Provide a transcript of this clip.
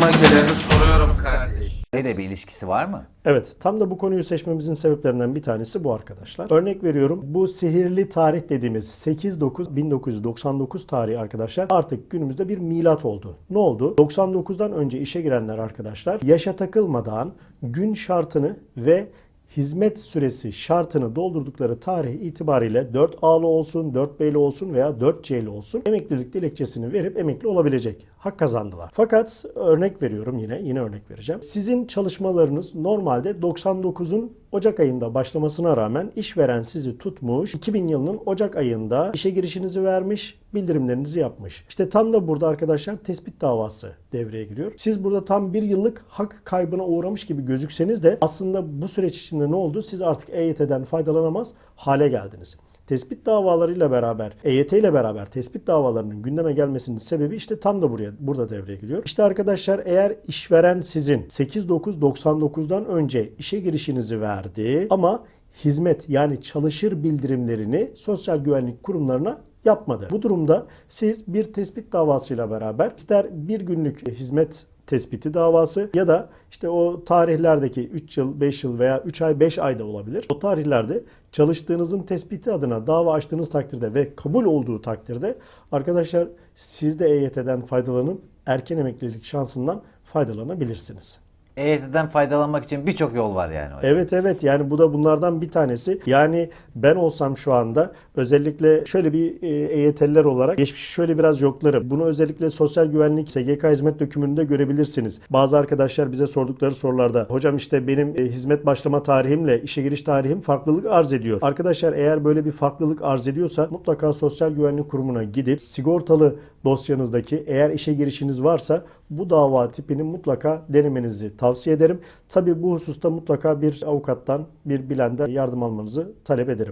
Aklıma geleni soruyorum kardeş. Neyle bir ilişkisi var mı? Evet, tam da bu konuyu seçmemizin sebeplerinden bir tanesi bu arkadaşlar. Örnek veriyorum, bu sihirli tarih dediğimiz 8-9-1999 tarihi arkadaşlar artık günümüzde bir milat oldu. Ne oldu? 99'dan önce işe girenler arkadaşlar yaşa takılmadan gün şartını ve hizmet süresi şartını doldurdukları tarih itibariyle 4 A'lı olsun, 4 B'li olsun veya 4 C'li olsun emeklilik dilekçesini verip emekli olabilecek. Hak kazandılar. Fakat örnek veriyorum yine, yine örnek vereceğim. Sizin çalışmalarınız normalde 99'un Ocak ayında başlamasına rağmen işveren sizi tutmuş. 2000 yılının Ocak ayında işe girişinizi vermiş, bildirimlerinizi yapmış. İşte tam da burada arkadaşlar tespit davası devreye giriyor. Siz burada tam bir yıllık hak kaybına uğramış gibi gözükseniz de aslında bu süreç içinde ne oldu? Siz artık EYT'den faydalanamaz hale geldiniz. Tespit davalarıyla beraber, EYT ile beraber tespit davalarının gündeme gelmesinin sebebi işte tam da buraya burada devreye giriyor. İşte arkadaşlar eğer işveren sizin 8-9-99'dan önce işe girişinizi verdi ama hizmet yani çalışır bildirimlerini sosyal güvenlik kurumlarına yapmadı. Bu durumda siz bir tespit davasıyla beraber ister bir günlük hizmet tespiti davası ya da işte o tarihlerdeki 3 yıl, 5 yıl veya 3 ay, 5 ayda olabilir. O tarihlerde çalıştığınızın tespiti adına dava açtığınız takdirde ve kabul olduğu takdirde arkadaşlar siz de EYT'den faydalanıp erken emeklilik şansından faydalanabilirsiniz. EYT'den faydalanmak için birçok yol var yani. Evet evet yani bu da bunlardan bir tanesi. Yani ben olsam şu anda özellikle şöyle bir e, EYT'liler olarak geçmişi şöyle biraz yoklarım. Bunu özellikle sosyal güvenlik SGK hizmet dökümünde görebilirsiniz. Bazı arkadaşlar bize sordukları sorularda hocam işte benim e, hizmet başlama tarihimle işe giriş tarihim farklılık arz ediyor. Arkadaşlar eğer böyle bir farklılık arz ediyorsa mutlaka sosyal güvenlik kurumuna gidip sigortalı dosyanızdaki eğer işe girişiniz varsa bu dava tipini mutlaka denemenizi tavsiye ederim. Tabi bu hususta mutlaka bir avukattan, bir bilenden yardım almanızı talep ederim.